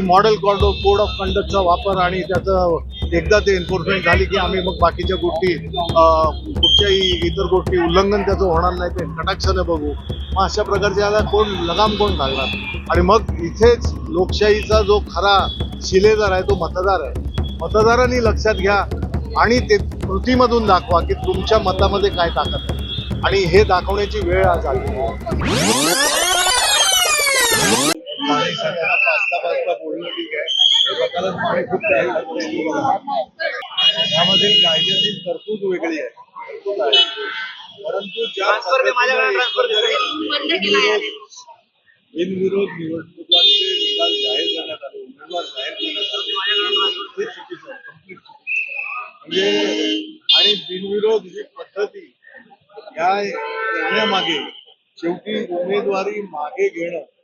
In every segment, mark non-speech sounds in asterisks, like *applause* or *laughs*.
की model code code of कंडक्टचा वापर आणि त्याचं एकदा ते एन्फोर्समेंट झाली की आम्ही मग बाकीच्या गोष्टी कुठच्याही इतर गोष्टी उल्लंघन त्याचं होणार नाही ते कटाक्षाने बघू. मग अशा प्रकारचे आता कोण लगाम कोण घालणार? आणि मग इथेच लोकशाहीचा जो खरा शिलेदार आहे तो मतदार आहे. मतदारांनी लक्षात घ्या आणि ते कृतीमधून दाखवा की तुमच्या मतामध्ये काय ताकद आहे. आणि हे दाखवण्याची वेळ आज आली. *laughs* खूप. यामधील कायद्यातील तरतूद वेगळी आहे तरतूद आहे. परंतु ज्या. बिनविरोध निवडणुकांचे निकाल जाहीर करण्यात आले उमेदवार जाहीर करण्यात आले हे चुकीचं आहे आहे. म्हणजे आणि बिनविरोध ही पद्धती या करण्यामागे शेवटी उमेदवारी मागे घेणं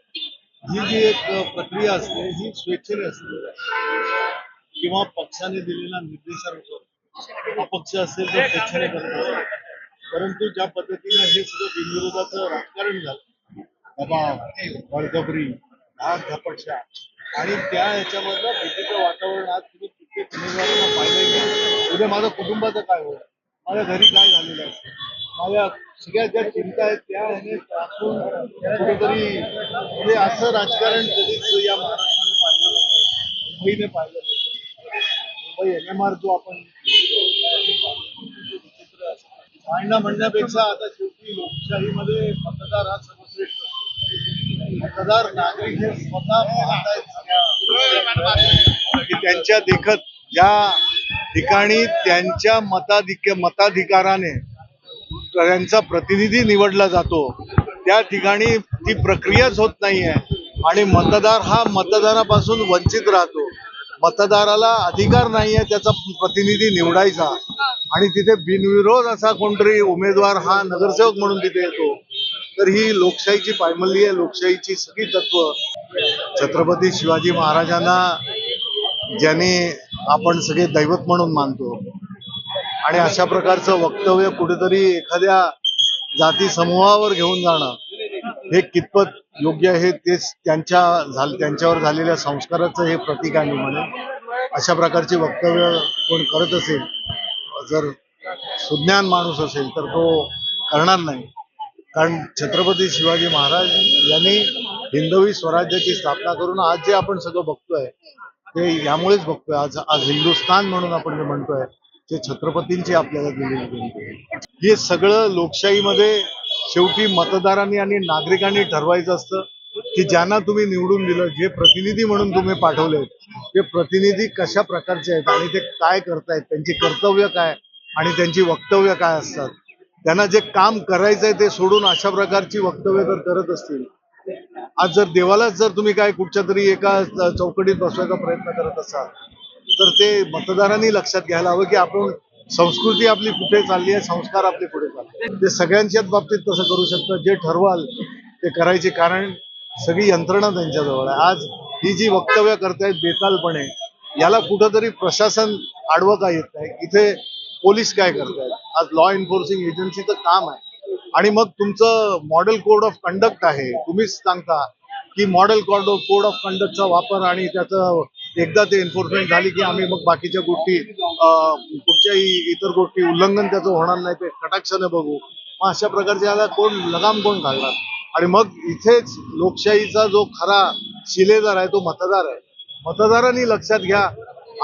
ही जी एक प्रक्रिया असते ही स्वेच्छेने असते. किंवा पक्षाने दिलेल्या निर्देशानुसार अपक्ष असेल तर स्वेच्छेने करत. असतो परंतु ज्या पद्धतीने हे सगळं बिनविरोधाचं राजकारण झालं दबाव बळजबरी धाक धपटशा आणि त्या ह्याच्यामधलं भीतीचं वातावरण आज तुम्ही कित्येक उमेदवारांना पाहिलं उद्या माझं कुटुंबाचं काय होईल? माझ्या घरी काय झालेलं असतं माझ्या सगळ्या ज्या चिंता आहेत त्या ह्याने त्रासून कुठेतरी म्हणजे असं राजकारण कधीच या महाराष्ट्राने पाहिलं नव्हतं मुंबईने पाहिलं नव्हतं मुंबई एन एम आर जो आपण मांडणं म्हणण्यापेक्षा आता शेवटी लोकशाहीमध्ये मतदार हा सर्वश्रेष्ठ मतदार नागरिक हे स्वतः पाहतायत त्यांच्या देखत ज्या ठिकाणी त्यांच्या मताधिक मताधिकाराने त्यांचा प्रतिनिधी निवडला जातो. त्या ठिकाणी ती प्रक्रियाच होत नाहीये. आणि मतदार हा मतदानापासून वंचित राहतो. मतदाराला अधिकार नाहीये त्याचा प्रतिनिधी निवडायचा. आणि तिथे बिनविरोध असा कोणतरी उमेदवार हा नगरसेवक म्हणून तिथे येतो. तर ही लोकशाहीची पायमल्ली आहे. लोकशाहीची सगळी तत्व. छत्रपती शिवाजी महाराजांना ज्याने आपण सगळे दैवत म्हणून मानतो. आणि अशा प्रकारचं वक्तव्य कुठेतरी एखाद्या जाती समूहावर घेऊन जाणं हे कितपत योग्य आहे तेच त्यांच्या झाल त्यांच्यावर झालेल्या संस्काराचं हे प्रतीक आहे मी अशा प्रकारची वक्तव्य कोण करत असेल जर सुज्ञान माणूस असेल तर तो करणार नाही. कारण छत्रपती शिवाजी महाराज यांनी हिंदवी स्वराज्याची स्थापना करून आज जे आपण सगळं बघतोय ते यामुळेच बघतोय. आज आज हिंदुस्थान म्हणून आपण जे म्हणतोय ते छत्रपतींची आपल्याला दिलेली देणगी आहे. हे सगळं लोकशाहीमध्ये शेवटी मतदारांनी आणि नागरिकांनी ठरवायचं असतं की ज्यांना तुम्ही निवडून दिलं जे प्रतिनिधी म्हणून तुम्ही पाठवले ते प्रतिनिधी कशा प्रकारचे आहेत आणि ते काय करतायत त्यांची कर्तव्य काय आणि त्यांची वक्तव्य काय असतात त्यांना जे काम करायचंय ते सोडून अशा प्रकारची वक्तव्य जर करत असतील आज जर देवालाच जर तुम्ही काय कुठच्या तरी एका चौकटीत बसवायचा प्रयत्न करत असाल तर ते मतदारांनी लक्षात घ्यायला हवं की आपण संस्कृती आपली कुठे चालली आहे संस्कार आपले कुठे चालले ते सगळ्यांच्याच बाबतीत तसं करू शकतं. जे ठरवाल ते करायचे कारण सगळी यंत्रणा त्यांच्याजवळ आहे. आज ही जी वक्तव्य करतायत बेतालपणे याला कुठंतरी प्रशासन आडवं का येत नाही. इथे पोलीस काय करतायत? आज लॉ एन्फोर्सिंग एजन्सीचं काम आहे. आणि मग तुमचं मॉडेल कोड ऑफ कंडक्ट आहे. तुम्हीच सांगता की मॉडेल कोड कोड ऑफ कंडक्टचा वापर आणि त्याचं एकदा ते एन्फोर्समेंट झाली की आम्ही मग बाकीच्या गोष्टी कुठच्याही इतर गोष्टी उल्लंघन त्याचं होणार नाही ते कटाक्षाने बघू. मग अशा प्रकारचे आता कोण लगाम कोण घालणार? आणि मग इथेच लोकशाहीचा जो खरा शिलेदार आहे तो मतदार आहे. मतदारांनी लक्षात घ्या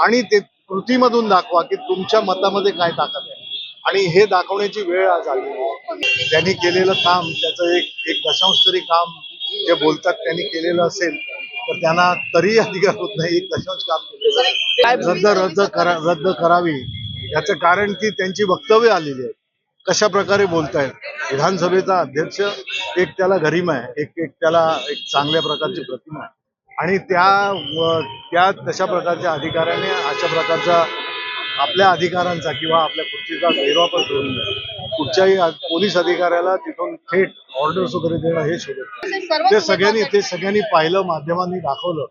आणि ते कृतीमधून दाखवा की तुमच्या मतामध्ये काय ताकद आहे. आणि हे दाखवण्याची वेळ आज आली त्यांनी केलेलं काम त्याचं एक एक दशांश तरी काम जे बोलतात त्यांनी केलेलं असेल तर त्यांना तरी अधिकार होत नाही एक दशांश काम रद्द रद्द करा रद्द करावी याचं कारण की त्यांची वक्तव्य आलेली आहेत कशा प्रकारे बोलतायत? विधानसभेचा अध्यक्ष एक त्याला गरिमा आहे एक एक त्याला एक चांगल्या प्रकारची प्रतिमा आहे. आणि त्या त्या तशा प्रकारच्या अधिकाऱ्याने अशा प्रकारचा आपल्या अधिकारांचा किंवा आपल्या खुर्चीचा गैरवापर करून कुठच्याही आ- पोलीस अधिकाऱ्याला तिथून थेट ऑर्डर्स वगैरे देणं हे शोधत. ते सगळ्यांनी ते सगळ्यांनी पाहिलं माध्यमांनी दाखवलं.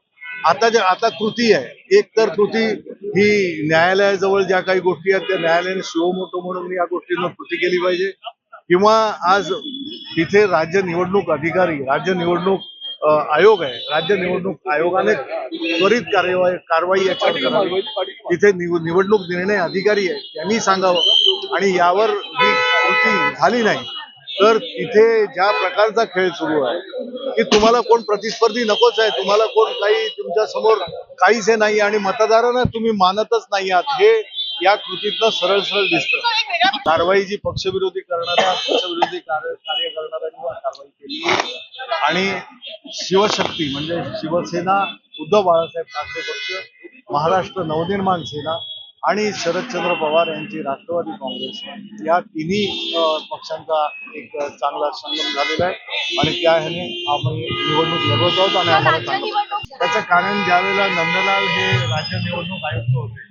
आता जे आता कृती आहे. एक तर कृती ही न्यायालयाजवळ ज्या काही गोष्टी आहेत त्या न्यायालयाने शिवमोटो म्हणून या गोष्टींवर कृती केली पाहिजे. किंवा आज तिथे राज्य निवडणूक अधिकारी राज्य निवडणूक आयोग आहे. राज्य निवडणूक आयोगाने त्वरित कार्यवाही कारवाई याच्यावर करावी तिथे निव- निवडणूक निर्णय अधिकारी आहेत. त्यांनी सांगावं. आणि यावर ही कृती झाली नाही. तर तिथे ज्या प्रकारचा खेळ सुरू आहे की तुम्हाला कोण प्रतिस्पर्धी नकोच आहे तुम्हाला कोण काही तुमच्यासमोर काहीच हे नाही आणि मतदारांना तुम्ही मानतच नाही आहात हे या कृतीतनं सरळ सरळ दिसतं. कारवाई जी पक्षविरोधी करणारा पक्षविरोधी कार्य करणारा किंवा कारवाई केली. आणि शिवशक्ती म्हणजे शिवसेना उद्धव बाळासाहेब ठाकरे पक्ष महाराष्ट्र नवनिर्माण सेना आणि शरदचंद्र पवार यांची राष्ट्रवादी काँग्रेस या तिन्ही पक्षांचा एक चांगला संगम झालेला आहे. आणि त्या ह्याने आम्ही निवडणूक लढवत आहोत आणि आम्हाला चांगलं त्याचं कारण ज्यावेळेला नंदलाल हे राज्य निवडणूक आयुक्त होते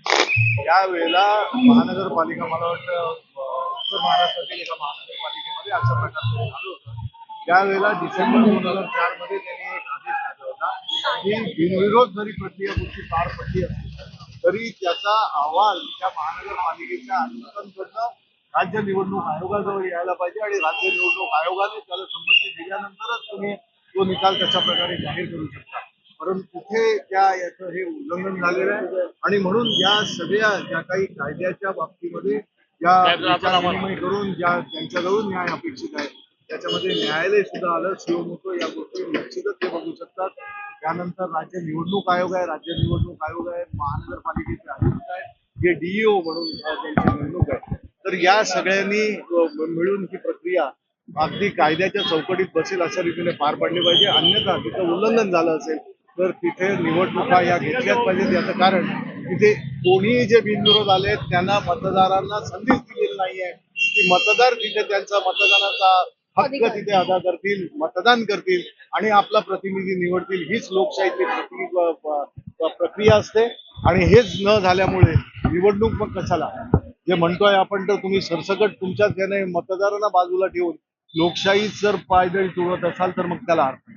त्यावेळेला महानगरपालिका मला वाटतं उत्तर महाराष्ट्रातील एका महानगरपालिकेमध्ये अशा प्रकारचं झालं होतं. त्यावेळेला डिसेंबर दोन हजार चारमध्ये त्यांनी एक आदेश काढला होता की बिनविरोध जरी प्रक्रिया गोष्टी पार पडली असली तरी त्याचा अहवाल त्या महानगरपालिकेच्या आयुक्तांकडनं राज्य निवडणूक आयोगाजवळ यायला पाहिजे आणि राज्य निवडणूक आयोगाने त्याला संमती दिल्यानंतरच तुम्ही तो निकाल तशा प्रकारे जाहीर करू शकता. परंतु तिथे त्या याचं हे उल्लंघन झालेलं आहे. आणि म्हणून या सगळ्या ज्या काही कायद्याच्या बाबतीमध्ये या करून ज्या त्यांच्याजवळून न्याय अपेक्षित आहे. त्याच्यामध्ये न्यायालय सुद्धा आलं शिवमुख या गोष्टी निश्चितच ते बघू शकतात. त्यानंतर राज्य निवडणूक आयोग आहे राज्य निवडणूक आयोग आहे महानगरपालिकेचे आयुक्त आहेत जे डीईओ म्हणून त्यांची नेमणूक आहे. तर या सगळ्यांनी मिळून ही प्रक्रिया अगदी कायद्याच्या चौकटीत बसेल अशा रीतीने पार पाडली पाहिजे. अन्यथा तिथं उल्लंघन झालं असेल तर तिथे निवडणुका या घेतल्याच पाहिजेत. याचं कारण तिथे कोणीही जे बिनविरोध आले त्यांना मतदारांना संधीच दिलेली नाहीये. की मतदार तिथे त्यांचा मतदानाचा हक्क तिथे अदा करतील मतदान करतील आणि आपला प्रतिनिधी निवडतील हीच लोकशाहीतली प्रक्रिया असते. आणि हेच न झाल्यामुळे निवडणूक मग कशाला जे म्हणतोय आपण तर तुम्ही सरसकट तुमच्याच याने मतदारांना बाजूला ठेवून लोकशाही जर पायदळी तुडवत असाल तर मग त्याला अर्थ.